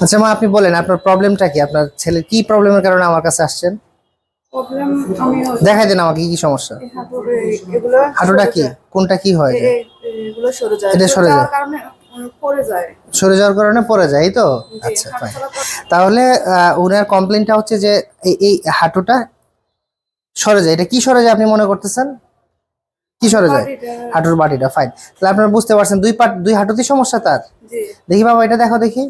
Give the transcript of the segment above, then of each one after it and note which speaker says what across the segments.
Speaker 1: আচ্ছা মা আপনি বলেন আপনার প্রবলেমটা কি? আপনার ছেলের কি প্রবলেমের কারণে আমার কাছে আসছেন?
Speaker 2: প্রবলেম আমি
Speaker 1: দেখাই দেন আমাকে কি কি সমস্যা? হাঁটুটা কি? কোনটা কি হয়?
Speaker 2: এ- এ- এগুলো সরে যায়।
Speaker 1: এটা সরে যায়।
Speaker 2: কারণে পড়ে যায়।
Speaker 1: সরে যাওয়ার কারণে পড়ে যায় তো? আচ্ছা তাহলে ওনার কমপ্লেনটা হচ্ছে যে এই এই হাঁটুটা সরে যায়। এটা কি সরে যায় আপনি মনে করতেছেন? কি সরে যায়? হাঁটুর বাটিটা। ফাইন তাহলে আপনারা বুঝতে পারছেন দুই পাট দুই হাঁটুতেই সমস্যা তার?
Speaker 2: জি।
Speaker 1: দেখি বাবা এটা দেখো দেখি।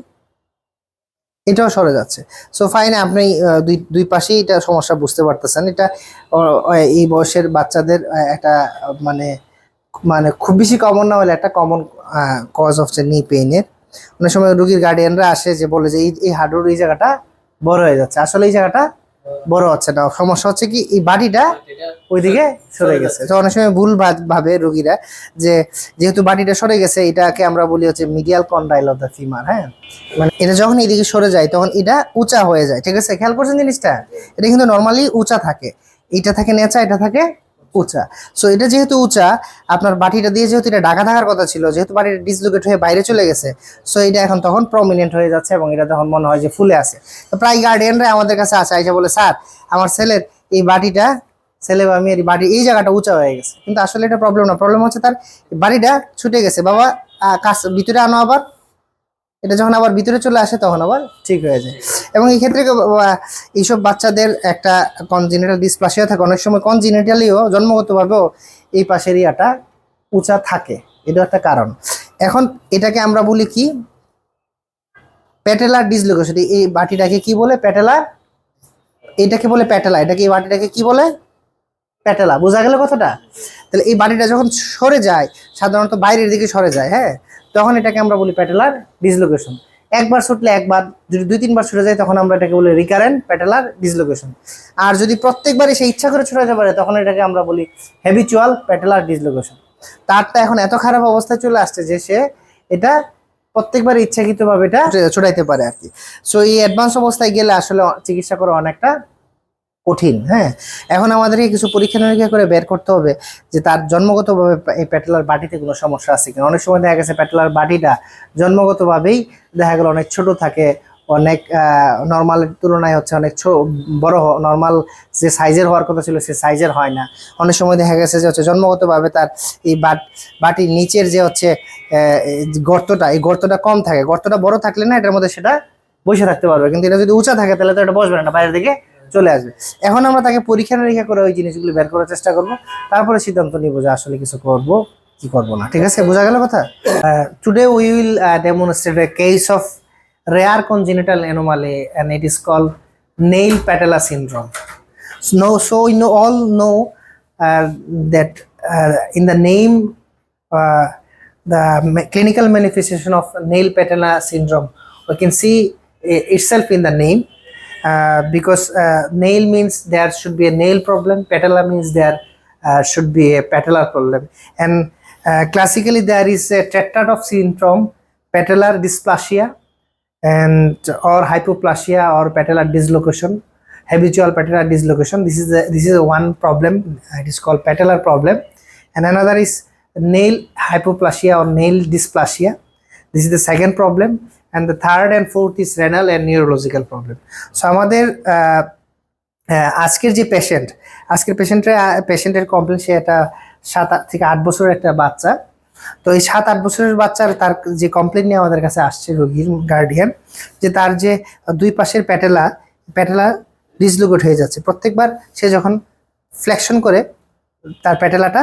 Speaker 1: এটাও সরে যাচ্ছে। সো ফাইনে আপনি দুই দুই পাশেই এটা সমস্যা বুঝতে পারতেছেন। এটা এই বয়সের বাচ্চাদের একটা মানে মানে খুব বেশি কমন না হলে একটা কমন কজ অফ নি পেইনের অনেক সময় রুগীর গার্ডিয়ানরা আসে যে বলে যে, এই হাডুর এই জায়গাটা বড় হয়ে যাচ্ছে। আসলে এই জায়গাটা বড় হচ্ছে না। সমস্যা হচ্ছে কি, এই বাড়িটা ওইদিকে সরে গেছে। তো অনেক সময় ভুল ভাব- রোগীরা যে, যেহেতু বাড়িটা সরে গেছে, এটাকে আমরা বলি হচ্ছে medial condyle of the femur হ্যাঁ? মানে এটা যখন এইদিকে সরে যায়, তখন এটা উঁচা হয়ে যায়। ঠিক আছে? খেয়াল করছেন জিনিসটা? এটা কিন্তু নর্মালি উঁচা থাকে। এটা থাকে নেচা, এটা থাকে উঁচা। সো এটা যেহেতু উঁচা, আপনার বাটিটা দিয়ে যেহেতু এটা ঢাকা থাকার কথা ছিল, যেহেতু বাটিটা ডিসলোকেট হয়ে বাইরে চলে গেছে সো এটা এখন তখন প্রমিনেন্ট হয়ে যাচ্ছে এবং এটা তখন মনে হয় যে ফুলে আছে। তো প্রায় গার্ডিয়ানরা আমাদের কাছে আসে, আইসা বলে, স্যার, আমার ছেলের এই বাটিটা, ছেলে বা মেয়ের বাড়ি এই জায়গাটা উঁচা হয়ে গেছে। কিন্তু আসলে এটা প্রবলেম না প্রবলেম হচ্ছে তার বাড়িটা ছুটে গেছে। বাবা কাছ, ভিতরে আনো আবার। এটা যখন আবার ভিতরে চলে আসে তখন আবার ঠিক হয়ে যায়। এবং এই ক্ষেত্রে এইসব বাচ্চাদের একটা কনজিনেটাল ডিসপ্লাসিয়া থাকে। অনেক সময় কনজিনেটালিও জন্মগতভাবেও এই পাশের ইয়াটা উঁচা থাকে। এটা একটা কারণ। এখন এটাকে আমরা বলি কি? প্যাটেলার ডিসলোকেশন এই বাটিটাকে কি বলে? প্যাটেলার এটাকে বলে প্যাটেলা এটাকে এই বাটিটাকে কি বলে? প্যাটেলা বোঝা গেল কথাটা? তাহলে এই বাটিটা যখন সরে যায়, সাধারণত বাইরের দিকে সরে যায় হ্যাঁ? তখন এটাকে আমরা বলি প্যাটেলার ডিসলোকেশন একবার ছুটলে একবার, যদি দুই, তিনবার ছুটে যায়, তখন আমরা এটাকে বলি রিকারেন্ট প্যাটেলার ডিসলোকেশন আর যদি প্রত্যেকবারই সে ইচ্ছা করে ছুটে যেতে পারে, তখন এটাকে আমরা বলি হ্যাবিচুয়াল প্যাটেলার ডিসলোকেশন তারটা এখন এত খারাপ অবস্থায় চলে আসছে যে সে এটা প্রত্যেকবার ইচ্ছাকৃতভাবে এটা ছুটাইতে পারে আর কি। সো এই অ্যাডভান্স অবস্থায় গেলে আসলে চিকিৎসা করা অনেকটা কঠিন হ্যাঁ? এখন আমাদেরকে কিছু পরীক্ষা নিরীক্ষা করে বের করতে হবে যে তার জন্মগতভাবে এই প্যাটেলার বাটিতে কোনো সমস্যা আছে কিনা। অনেক সময় দেখা গেছে প্যাটেলার বাটিটা জন্মগতভাবেই দেখা গেল অনেক ছোট থাকে, অনেক নর্মালের তুলনায় হচ্ছে অনেক বড় নর্মাল যে সাইজের হওয়ার কথা ছিল সে সাইজের হয় না। অনেক সময় দেখা গেছে যে হচ্ছে জন্মগতভাবে তার এই বাট, বাটির নিচের যে হচ্ছে গর্তটা, এই গর্তটা কম থাকে। গর্তটা বড় থাকলে না এটার মধ্যে সেটা বসে থাকতে পারবে। কিন্তু এটা যদি উঁচা থাকে তাহলে তো এটা বসবে না বাইরের দিকে চলে আসবে। এখন আমরা তাকে পরীক্ষা নিরীক্ষা করে ওই জিনিসগুলি বের করার চেষ্টা করব। তারপরে সিদ্ধান্ত নিব যে আসলে কিছু করব, কি করব না। ঠিক আছে? বোঝা গেল কথা? Today we will demonstrate case of rare congenital anomaly and it is call nail patella syndrome no so you all know that in the name the clinical manifestation of nail patella syndrome we can see itself in the name because uh, nail means there should be a nail problem patella means there uh, should be a patellar problem. And uh, classically there is a tetrad of syndrome patellar dysplasia and or hypoplasia or patellar dislocation habitual patellar dislocation. This is the this is the one problem. Uh, it is called patellar problem. And another is nail hypoplasia or nail dysplasia. This is the second problem and the third and fourth is renal and neurological problem. So, আমাদের আজকের যে patient আজকের পেশেন্টের পেশেন্টের complain সে একটা সাত থেকে আট বছরের একটা বাচ্চা। তো এই সাত আট বছরের বাচ্চার তার যে কমপ্লেন নিয়ে আমাদের কাছে আসছে রোগীর গার্ডিয়ান যে তার যে দুই পাশের প্যাটেলা প্যাটেলা ডিসলোকেট হয়ে যাচ্ছে। প্রত্যেকবার সে যখন ফ্লেকশন করে, তার প্যাটেলাটা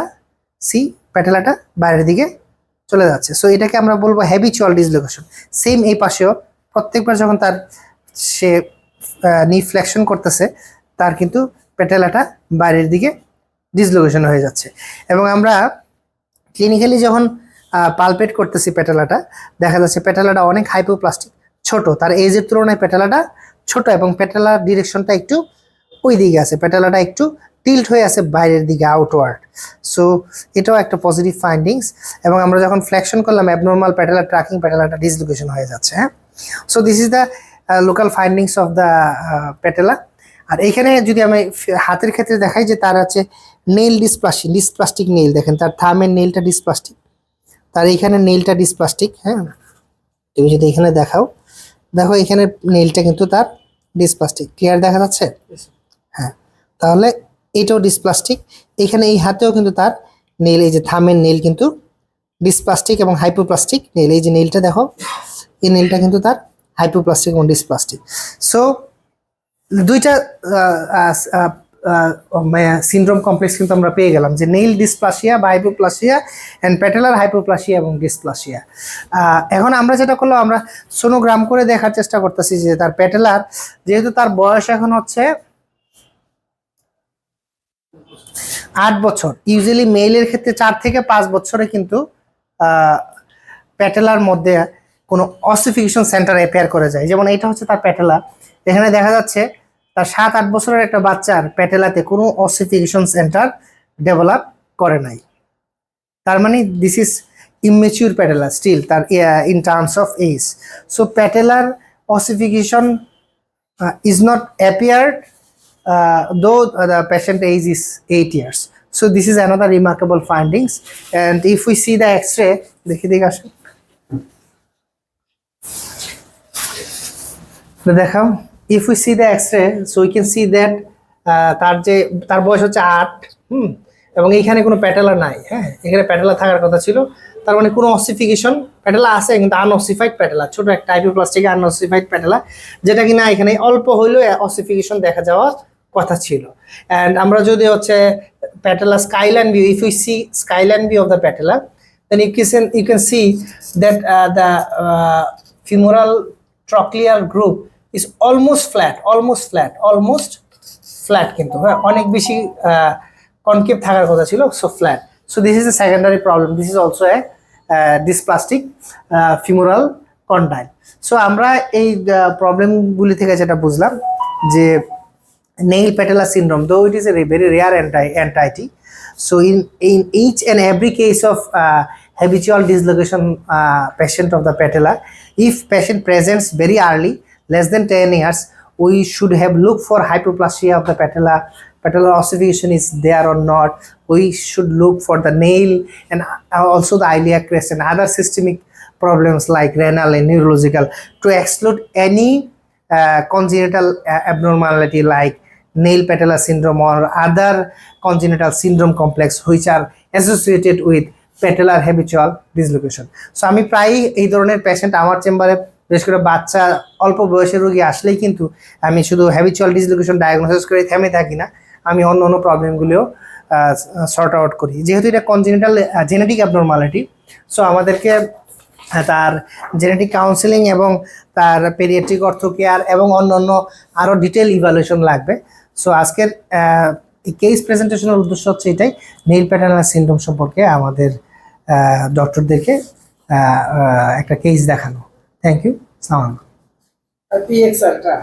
Speaker 1: সি প্যাটেলাটা বাইরের দিকে চলে যাচ্ছে। সো এটাকে আমরা বলব হ্যাবিচুয়াল ডিসলোকেশন সেম এই পাশেও প্রত্যেকবার যখন তার সে নি ফ্লেকশন করতেছে, তার কিন্তু প্যাটেলাটা বাইরের দিকে ডিসলোকেশন হয়ে যাচ্ছে। এবং আমরা ক্লিনিক্যালি যখন পালপেট করতেছি পেটালাটা দেখা যাচ্ছে পেটালাটা অনেক হাইপোপ্লাস্টিক ছোট। তার এজের তুলনায় পেটালাটা ছোট এবং পেটালার ডিরেকশনটা একটু ওই দিকে আছে। পেটালাটা একটু টিল্ট হয়ে আছে বাইরের দিকে আউটওয়ার্ড সো এটাও একটা পজিটিভ ফাইন্ডিংস এবং আমরা যখন ফ্লেকশন করলাম অ্যাবনর্মাল পেটালার ট্র্যাকিং পেটালাটা ডিসলোকেশন হয়ে যাচ্ছে হ্যাঁ? So this is the local findings of the patella আর এইখানে যদি আমি হাতের ক্ষেত্রে দেখাই যে তার আছে নেইল ডিসপ্লাস্টিক ডিসপ্লাস্টিক নেল দেখেন তার থামের নেলটা ডিসপ্লাস্টিক তার এইখানে নেলটা ডিসপ্লাস্টিক হ্যাঁ? তুমি যদি এখানে দেখাও দেখো এখানে নেইলটা কিন্তু তার ডিসপ্লাস্টিক ক্লিয়ার দেখা যাচ্ছে? হ্যাঁ তাহলে এটাও ডিসপ্লাস্টিক এখানে এই হাতেও কিন্তু তার নেল এই যে থামের নেল কিন্তু ডিসপ্লাস্টিক এবং হাইপোপ্লাস্টিক নেল এই যে নেলটা দেখো, এই নেলটা কিন্তু তার হাইপোপ্লাস্টিক এবং ডিসপ্লাস্টিক সো দুইটা সিনড্রোম কমপ্লেক্স কিন্তু আমরা পেয়ে গেলাম যে নেইল ডিসপ্লাসিয়া বা হাইপোপ্লাসিয়া অ্যান্ড প্যাটেলার হাইপোপ্লাসিয়া এবং ডিসপ্লাসিয়া এখন আমরা যেটা করল আমরা সোনোগ্রাম করে দেখার চেষ্টা করতেছি যে তার প্যাটেলার যেহেতু তার বয়স এখন হচ্ছে আট বছর। ইউজুয়ালি মেইলের ক্ষেত্রে চার থেকে পাঁচ বছরে কিন্তু প্যাটেলার মধ্যে কোনো অসিফিকেশন সেন্টার অ্যাপেয়ার করে যায়। যেমন এটা হচ্ছে তার প্যাটেলা। এখানে দেখা যাচ্ছে তার সাত, আট বছরের একটা বাচ্চার প্যাটেলাতে কোনো অসিফিকেশন সেন্টার ডেভেলপ করে নাই। তার মানে this is immature patella still তার in terms of age so patellar ossification is not appeared though uh, the patient age is 8 years. So this is another remarkable findings. And if we see the X-ray, if we see the X-ray, so we can see that uh, তার যে তার বয়স হচ্ছে আট হুম? এবং এইখানে কোনো patella নাই হ্যাঁ? এখানে প্যাটেলা থাকার কথা ছিল। তার মানে কোনো অসিফিকেশন প্যাটেলা আছে কিন্তু আনঅসিফাইড প্যাটেলা ছোট একটা টাইপোপ্লাস্টিক আনঅসিফাইড প্যাটেলা যেটা কিনা এখানে অল্প হইলেও অসিফিকেশন দেখা যাওয়ার কথা ছিল। অ্যান্ড আমরা যদি হচ্ছে patella skyline view if you see skyline view of the patella then you can you can see that uh, the uh, group is almost flat almost flat almost flat কিন্তু হ্যাঁ? অনেক বেশি কনকেভ থাকার কথা ছিল so flat so this is a secondary problem this is also a dysplastic femoral condyle so আমরা এই প্রবলেমগুলি থেকে যেটা বুঝলাম যে nail patella syndrome though it is a very rare entity so in in each and every case of uh, habitual dislocation uh, patient of the patella if patient presents very early less than 10 years we should have looked for hypoplasia of the patella patellar ossification is there or not. We should look for the nail and uh, also the iliac crest and other systemic problems like renal and neurological to exclude any uh, abnormality like nail patellar syndrome or other congenital syndrome complex which are associated with patellar habitual dislocation. So আমি প্রায়ই এই ধরনের patient আমার চেম্বারে বিশেষ করে বাচ্চা অল্প বয়সের রোগী আসলেই কিন্তু আমি শুধু হ্যাবিচুয়াল ডিসলোকেশন ডায়াগনোসিস করে থেমে থাকি না আমি অন্য অন্য প্রবলেমগুলিও সর্ট আউট করি। যেহেতু এটা কনজেনিটাল জেনেটিক অ্যাবনর্মালিটি সো আমাদেরকে তার জেনেটিক কাউন্সেলিং এবং তার পেরিয়েট্রিক অর্থ কেয়ার এবং অন্য অন্য আরও ডিটেল ইভালুয়েশন লাগবে। সো আজকের কেস প্রেজেন্টেশনের উদ্দেশ্য হচ্ছে এটাই নীল প্যাটার্নাল সিন্ড্রোম সম্পর্কে আমাদের ডক্টরদেরকে একটা কেস দেখানো। থ্যাংক ইউ সালাম
Speaker 3: আরটা